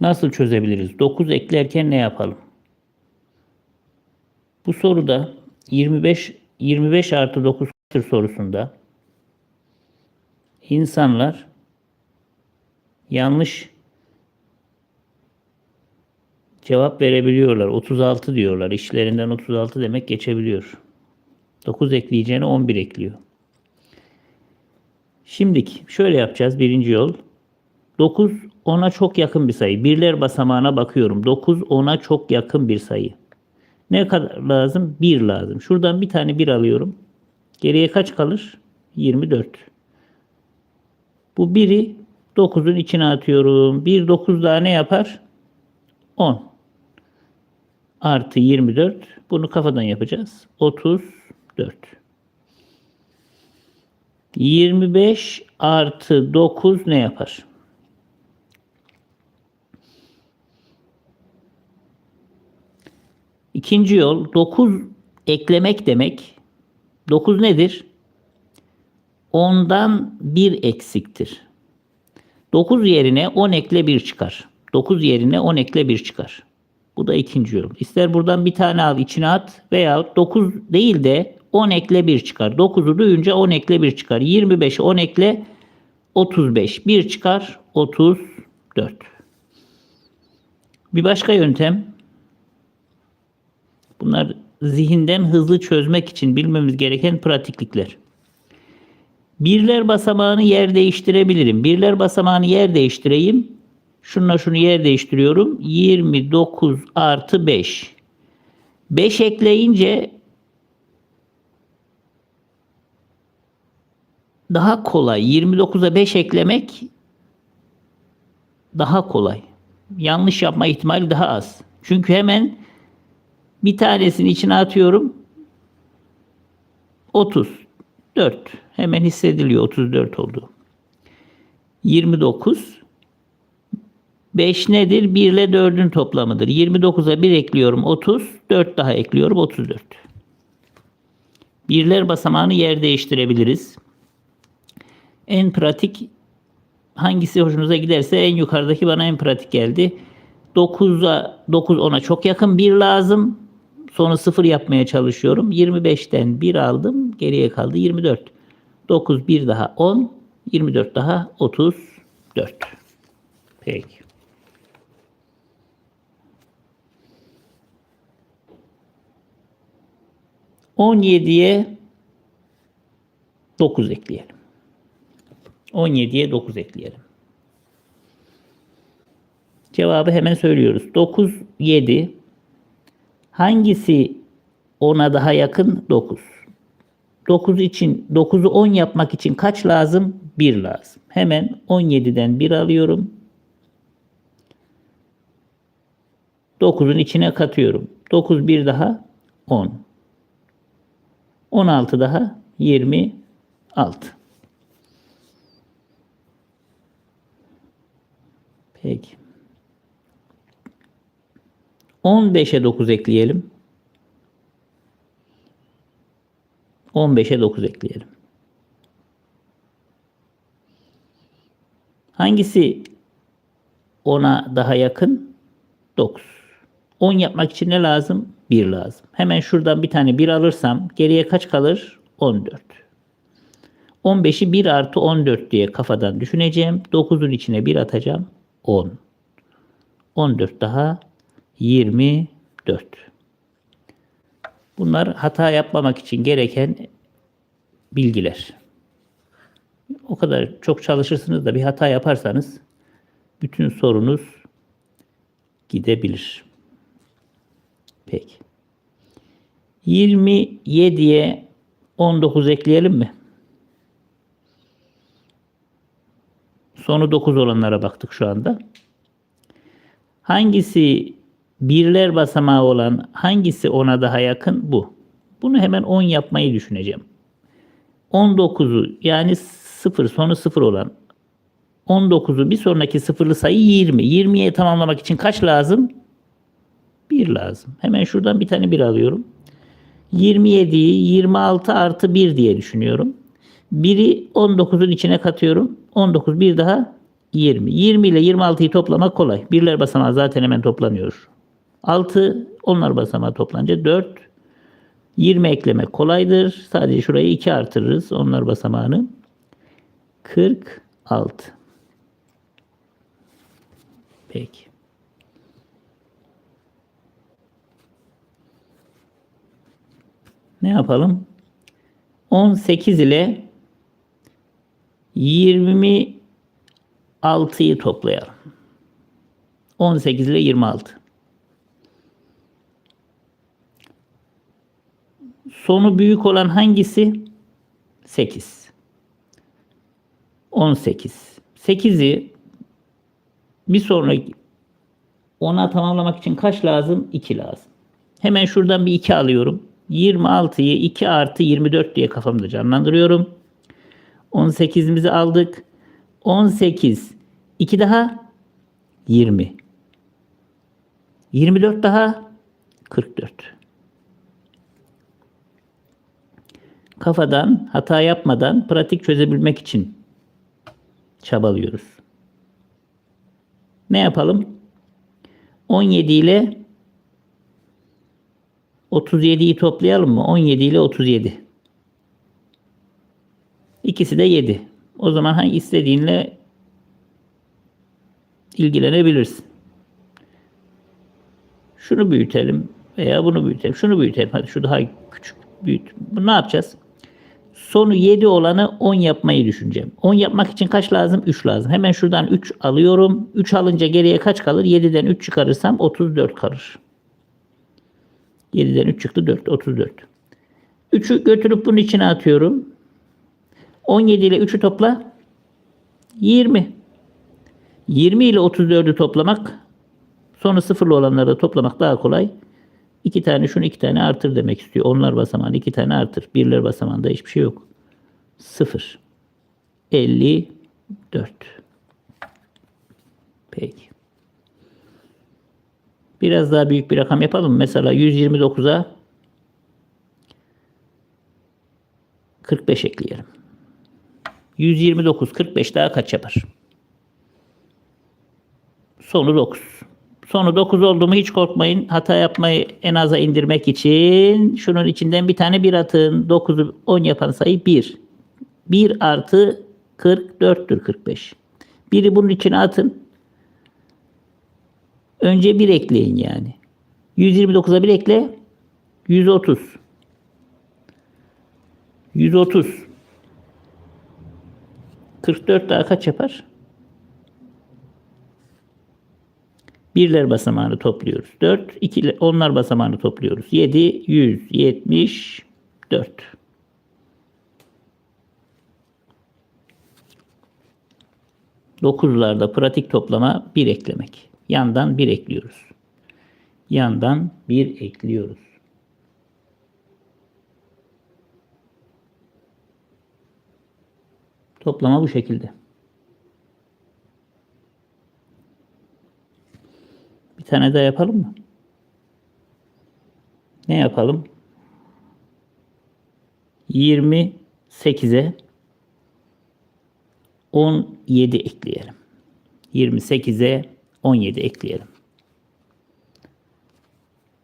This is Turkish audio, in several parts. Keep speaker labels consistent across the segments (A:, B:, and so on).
A: Nasıl çözebiliriz? 9 eklerken ne yapalım? Bu soruda 25 25 artı 9 kaçtır sorusunda insanlar yanlış cevap verebiliyorlar. 36 diyorlar. İşlerinden 36 demek geçebiliyor. 9 ekleyeceğine 11 ekliyor. Şimdiki şöyle yapacağız. Birinci yol. 9 10'a çok yakın bir sayı. Birler basamağına bakıyorum. 9 10'a çok yakın bir sayı. Ne kadar lazım? 1 lazım. Şuradan bir tane 1 alıyorum. Geriye kaç kalır? 24. Bu 1'i 9'un içine atıyorum. 1 9 daha ne yapar? 10. Artı 24. Bunu kafadan yapacağız. 34. 25 artı 9 ne yapar? İkinci yol 9 eklemek demek. 9 nedir? 10'dan 1 eksiktir. 9 yerine 10 ekle 1 çıkar. 9 yerine 10 ekle 1 çıkar. Bu da ikinci yol. İster buradan bir tane al içine at veya 9 değil de 10 ekle 1 çıkar. 9'u duyunca 10 ekle 1 çıkar. 25 10 ekle 35. 1 çıkar 34. Bir başka yöntem. Bunlar zihinden hızlı çözmek için bilmemiz gereken pratiklikler. Birler basamağını yer değiştirebilirim. Birler basamağını yer değiştireyim. Şununla şunu yer değiştiriyorum. 29 artı 5. 5 ekleyince daha kolay. 29'a 5 eklemek daha kolay. Yanlış yapma ihtimali daha az. Çünkü hemen bir tanesini içine atıyorum. 30. 4. Hemen hissediliyor 34 oldu. 29. 5 nedir? 1 ile 4'ün toplamıdır. 29'a 1 ekliyorum 30. 4 daha ekliyorum 34. Birler basamağını yer değiştirebiliriz. En pratik hangisi hoşunuza giderse en yukarıdaki bana en pratik geldi. 9'a 9 ona çok yakın 1 lazım. Sonra 0 yapmaya çalışıyorum. 25'ten 1 aldım. Geriye kaldı 24. 9 1 daha 10. 24 daha 34. Peki. On yediye dokuz ekleyelim. On yediye dokuz ekleyelim. Cevabı hemen söylüyoruz. Dokuz yedi. Hangisi ona daha yakın? Dokuz. 9 için 9'u 10 yapmak için kaç lazım? 1 lazım. Hemen 17'den 1 alıyorum. 9'un içine katıyorum. 9 bir daha 10. 16 daha 26. Peki. 15'e 9 ekleyelim. 15'e 9 ekleyelim. Hangisi ona daha yakın? 9. 10 yapmak için ne lazım? 1 lazım. Hemen şuradan bir tane 1 alırsam geriye kaç kalır? 14. 15'i 1 artı 14 diye kafadan düşüneceğim. 9'un içine 1 atacağım. 10. 14 daha 24. Bunlar hata yapmamak için gereken bilgiler. O kadar çok çalışırsınız da bir hata yaparsanız bütün sorunuz gidebilir. Peki. 27'ye 19 ekleyelim mi? Sonu 9 olanlara baktık şu anda. Hangisi birler basamağı olan hangisi ona daha yakın? Bu. Bunu hemen 10 yapmayı düşüneceğim. 19'u yani 0 sonu 0 olan 19'u bir sonraki sıfırlı sayı 20. 20'ye tamamlamak için kaç lazım? 1 lazım. Hemen şuradan bir tane 1 alıyorum. 27'yi 26 artı 1 diye düşünüyorum. 1'i 19'un içine katıyorum. 19 bir daha 20. 20 ile 26'yı toplamak kolay. Birler basamağı zaten hemen toplanıyor. 6 onlar basamağı toplanınca 4. 20 eklemek kolaydır. Sadece şurayı 2 artırırız. Onlar basamağını. 46. Peki. Ne yapalım? 18 ile 26'yı toplayalım. 18 ile 26. Sonu büyük olan hangisi? 8. 18. 8'i bir sonraki 10'a tamamlamak için kaç lazım? 2 lazım. Hemen şuradan bir 2 alıyorum. 26'yı 2 artı 24 diye kafamda canlandırıyorum. 18'imizi aldık. 18. 2 daha 20. 24 daha 44. Kafadan hata yapmadan pratik çözebilmek için çabalıyoruz. Ne yapalım? 17 ile 37'yi toplayalım mı? 17 ile 37. İkisi de 7. O zaman hangi istediğinle ilgilenebilirsin. Şunu büyütelim veya bunu büyütelim. Şunu büyütelim. Hadi şu daha küçük büyüt. Bu ne yapacağız? Sonu 7 olanı 10 yapmayı düşüneceğim. 10 yapmak için kaç lazım? 3 lazım. Hemen şuradan 3 alıyorum. 3 alınca geriye kaç kalır? 7'den 3 çıkarırsam 34 kalır. 7'den 3 çıktı 4. 34. 3'ü götürüp bunun içine atıyorum. 17 ile 3'ü topla. 20. 20 ile 34'ü toplamak sonu sıfırlı olanları toplamak daha kolay. 2 tane şunu 2 tane artır demek istiyor. Onlar basamağını 2 tane artır. Birler basamağında hiçbir şey yok. 0. 54. Peki. Biraz daha büyük bir rakam yapalım. Mesela 129'a 45 ekleyelim. 129, 45 daha kaç yapar? Sonu 9. Sonu 9 oldu mu hiç korkmayın. Hata yapmayı en aza indirmek için şunun içinden bir tane 1 atın. 9'u 10 yapan sayı 1. 1 artı 44'tür 45. Biri bunun içine atın. Önce 1 ekleyin yani. 129'a 1 ekle. 130. 130. 44 daha kaç yapar? Birler basamağını topluyoruz. 4, ikiler, onlar basamağını topluyoruz. 7, 174. Dokuzlarda pratik toplama 1 eklemek. Yandan 1 ekliyoruz. Yandan 1 ekliyoruz. Toplama bu şekilde. Tane daha yapalım mı? Ne yapalım? 28'e 17 ekleyelim. 28'e 17 ekleyelim.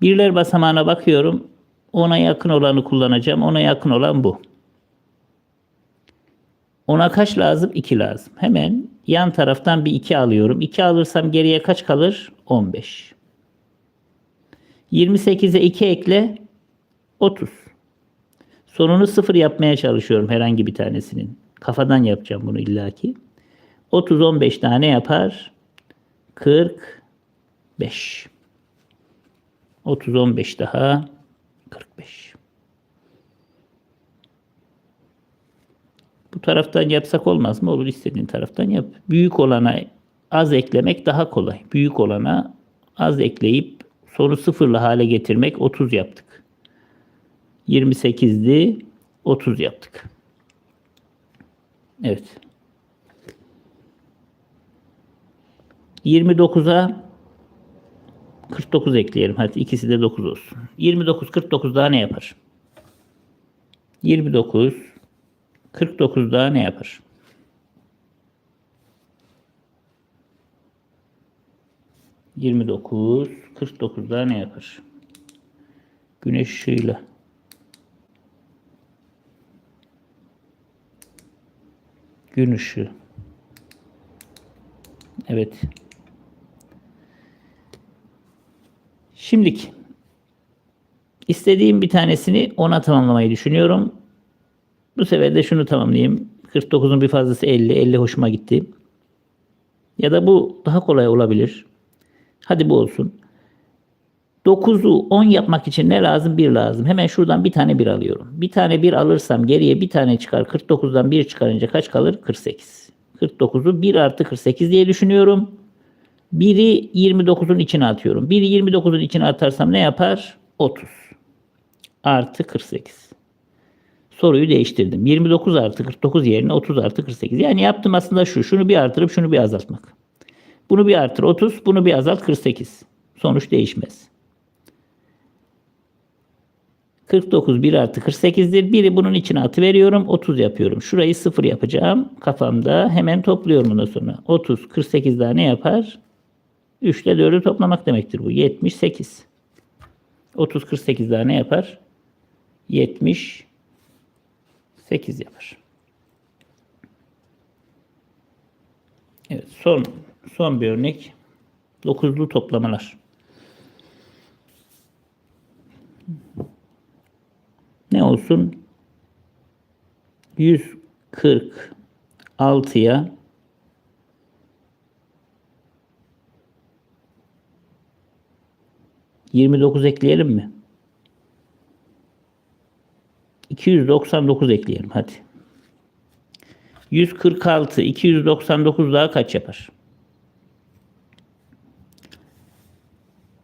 A: Birler basamağına bakıyorum. Ona yakın olanı kullanacağım. Ona yakın olan bu. Ona kaç lazım? 2 lazım. Hemen yan taraftan bir 2 alıyorum. 2 alırsam geriye kaç kalır? 15. 28'e 2 ekle 30. Sonunu 0 yapmaya çalışıyorum herhangi bir tanesinin. Kafadan yapacağım bunu illaki. 30 15 tane yapar. 45. 30 15 daha 45. Bu taraftan yapsak olmaz mı? Olur istediğin taraftan yap. Büyük olana az eklemek daha kolay. Büyük olana az ekleyip sonu sıfırlı hale getirmek 30 yaptık. 28'di 30 yaptık. Evet. 29'a 49 ekleyelim. Hadi ikisi de 9 olsun. 29 49 daha ne yapar? 29 49 daha ne yapar? 29, 49 daha ne yapar? Güneş ışığıyla. Gün ışığı. Evet. Şimdilik istediğim bir tanesini ona tamamlamayı düşünüyorum. Bu sefer de şunu tamamlayayım. 49'un bir fazlası 50. 50 hoşuma gitti. Ya da bu daha kolay olabilir. Hadi bu olsun. 9'u 10 yapmak için ne lazım? 1 lazım. Hemen şuradan bir tane 1 alıyorum. Bir tane 1 alırsam geriye bir tane çıkar. 49'dan 1 çıkarınca kaç kalır? 48. 49'u 1 artı 48 diye düşünüyorum. 1'i 29'un içine atıyorum. 1'i 29'un içine atarsam ne yapar? 30. Artı 48. Soruyu değiştirdim. 29 artı 49 yerine 30 artı 48. Yani yaptım aslında şu. Şunu bir artırıp şunu bir azaltmak. Bunu bir artır 30, bunu bir azalt 48. Sonuç değişmez. 49 1 artı 48'dir. Biri bunun içine atı veriyorum. 30 yapıyorum. Şurayı 0 yapacağım. Kafamda hemen topluyorum ondan sonra. 30 48 daha ne yapar? 3 ile 4'ü toplamak demektir bu. 78. 30 48 daha ne yapar? 78 yapar. Evet son son bir örnek. 9'lu toplamalar. Ne olsun? 146'ya Yirmi dokuz ekleyelim mi? 299 ekleyelim hadi. 146, 299 daha kaç yapar?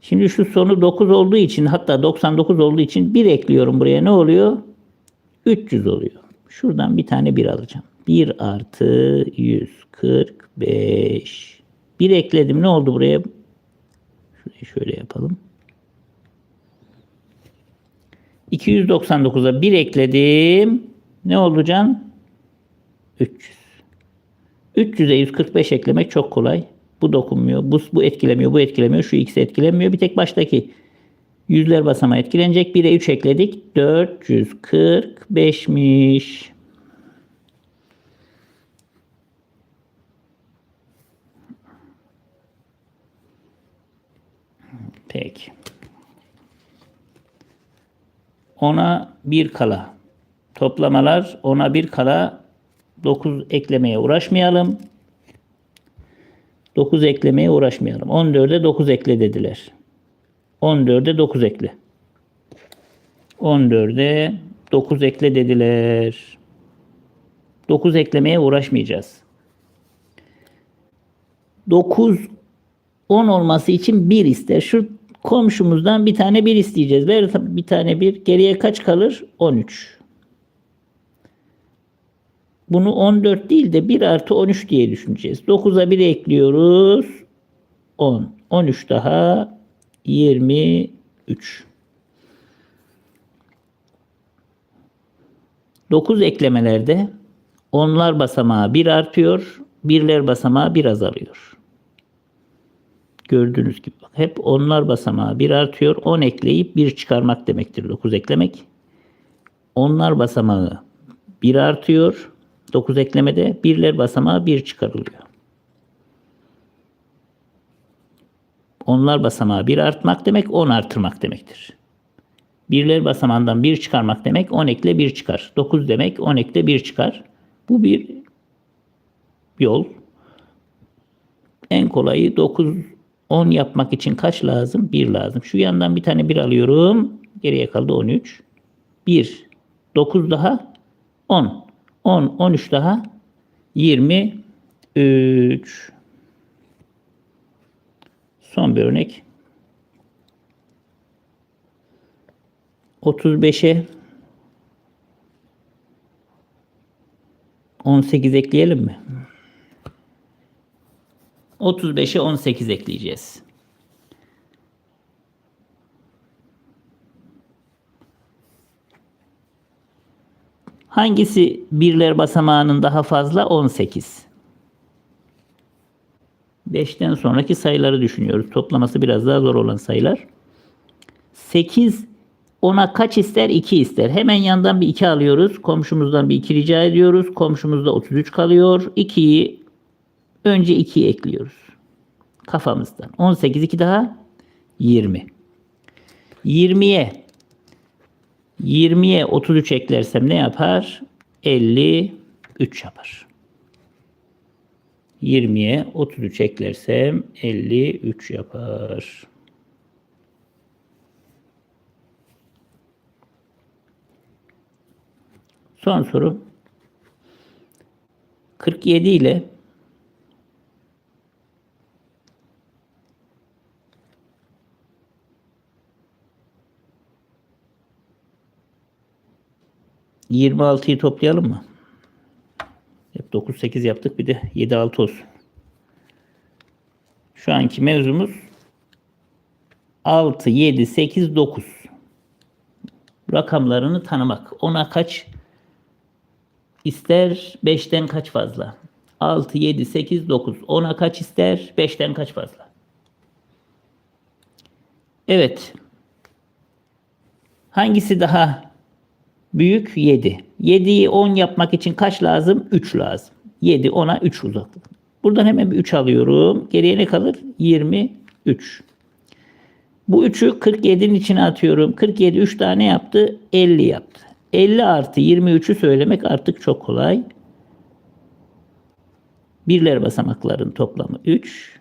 A: Şimdi şu sonu 9 olduğu için hatta 99 olduğu için 1 ekliyorum buraya. Ne oluyor? 300 oluyor. Şuradan bir tane 1 alacağım. 1 artı 145. 1 ekledim. Ne oldu buraya? Şurayı şöyle yapalım. 299'a 1 ekledim. Ne oldu can? 300. 300'e 145 eklemek çok kolay. Bu dokunmuyor. Bu, bu etkilemiyor. Bu etkilemiyor. Şu ikisi etkilemiyor. Bir tek baştaki yüzler basamağı etkilenecek. 1'e 3 ekledik. 445'miş. Peki. Ona bir kala. Toplamalar ona bir kala 9 eklemeye uğraşmayalım. 9 eklemeye uğraşmayalım. 14'e 9 ekle dediler. 14'e 9 ekle. 14'e 9 ekle dediler. 9 eklemeye uğraşmayacağız. 9 10 olması için 1 ister. Şu komşumuzdan bir tane 1 isteyeceğiz. Ver bir tane 1. Geriye kaç kalır? 13. Bunu 14 değil de 1 artı 13 diye düşüneceğiz. 9'a 1 ekliyoruz. 10. 13 daha 23. 9 eklemelerde onlar basamağı 1 artıyor. Birler basamağı 1 azalıyor. Gördüğünüz gibi hep onlar basamağı 1 artıyor. 10 ekleyip 1 çıkarmak demektir 9 eklemek. Onlar basamağı 1 artıyor. 9 eklemede birler basamağı 1 çıkarılıyor. Onlar basamağı 1 artmak demek 10 artırmak demektir. Birler basamağından 1 çıkarmak demek 10 ekle 1 çıkar. 9 demek 10 ekle 1 çıkar. Bu bir yol. En kolayı 9 10 yapmak için kaç lazım? 1 lazım. Şu yandan bir tane 1 alıyorum. Geriye kaldı 13. 1. 9 daha 10. 10, 13 daha 23. Son bir örnek. 35'e 18 ekleyelim mi? 35'e 18 ekleyeceğiz. Hangisi birler basamağının daha fazla? 18. 5'ten sonraki sayıları düşünüyoruz. Toplaması biraz daha zor olan sayılar. 8 ona kaç ister? 2 ister. Hemen yandan bir 2 alıyoruz. Komşumuzdan bir 2 rica ediyoruz. Komşumuzda 33 kalıyor. 2'yi önce 2'yi ekliyoruz. Kafamızdan. 18 2 daha 20. 20'ye 20'ye 33 eklersem ne yapar? 53 yapar. 20'ye 33 eklersem 53 yapar. Son soru. 47 ile Yirmi altıyı toplayalım mı? Hep 9 8 yaptık bir de 7 6 olsun. Şu anki mevzumuz 6 7 8 9 rakamlarını tanımak. Ona kaç ister 5'ten kaç fazla? 6 7 8 9 ona kaç ister 5'ten kaç fazla? Evet. Hangisi daha Büyük 7. 7'yi 10 yapmak için kaç lazım? 3 lazım. 7 10'a 3 uzaklık. Buradan hemen bir 3 alıyorum. Geriye ne kalır? 23. Bu 3'ü 47'nin içine atıyorum. 47 3 tane yaptı. 50 yaptı. 50 artı 23'ü söylemek artık çok kolay. Birler basamakların toplamı 3.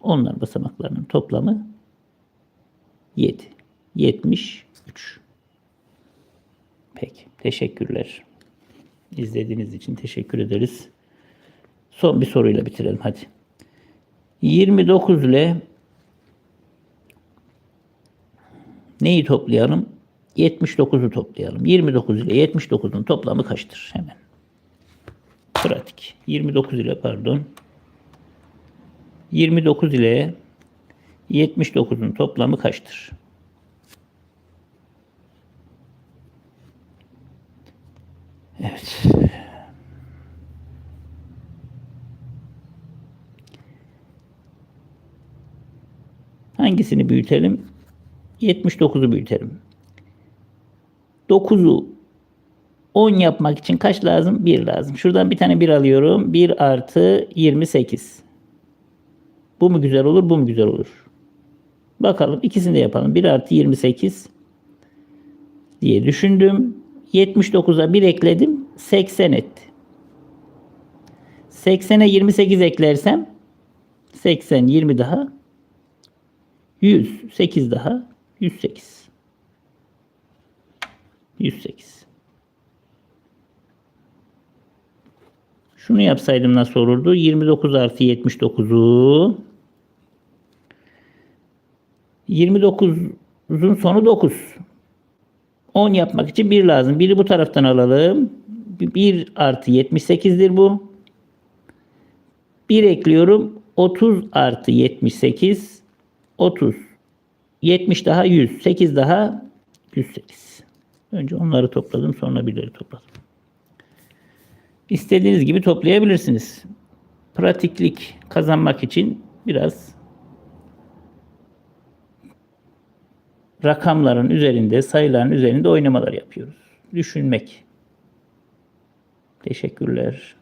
A: Onlar basamaklarının toplamı 7. 73. Peki. Teşekkürler. İzlediğiniz için teşekkür ederiz. Son bir soruyla bitirelim hadi. 29 ile neyi toplayalım? 79'u toplayalım. 29 ile 79'un toplamı kaçtır? Hemen. Pratik. 29 ile pardon. 29 ile 79'un toplamı kaçtır? Hangisini büyütelim? 79'u büyütelim. 9'u 10 yapmak için kaç lazım? 1 lazım. Şuradan bir tane 1 alıyorum. 1 artı 28. Bu mu güzel olur? Bu mu güzel olur? Bakalım ikisini de yapalım. 1 artı 28 diye düşündüm. 79'a 1 ekledim. 80 etti. 80'e 28 eklersem 80 20 daha 100 8 daha 108 108 Şunu yapsaydım nasıl olurdu? 29 artı 79'u 29'un sonu 9. 10 yapmak için 1 lazım. 1'i bu taraftan alalım. 1 artı 78'dir bu. 1 ekliyorum. 30 artı 78. 30. 70 daha 100. 8 daha 108. Önce onları topladım. Sonra birleri topladım. İstediğiniz gibi toplayabilirsiniz. Pratiklik kazanmak için biraz rakamların üzerinde, sayıların üzerinde oynamalar yapıyoruz. Düşünmek. Teşekkürler.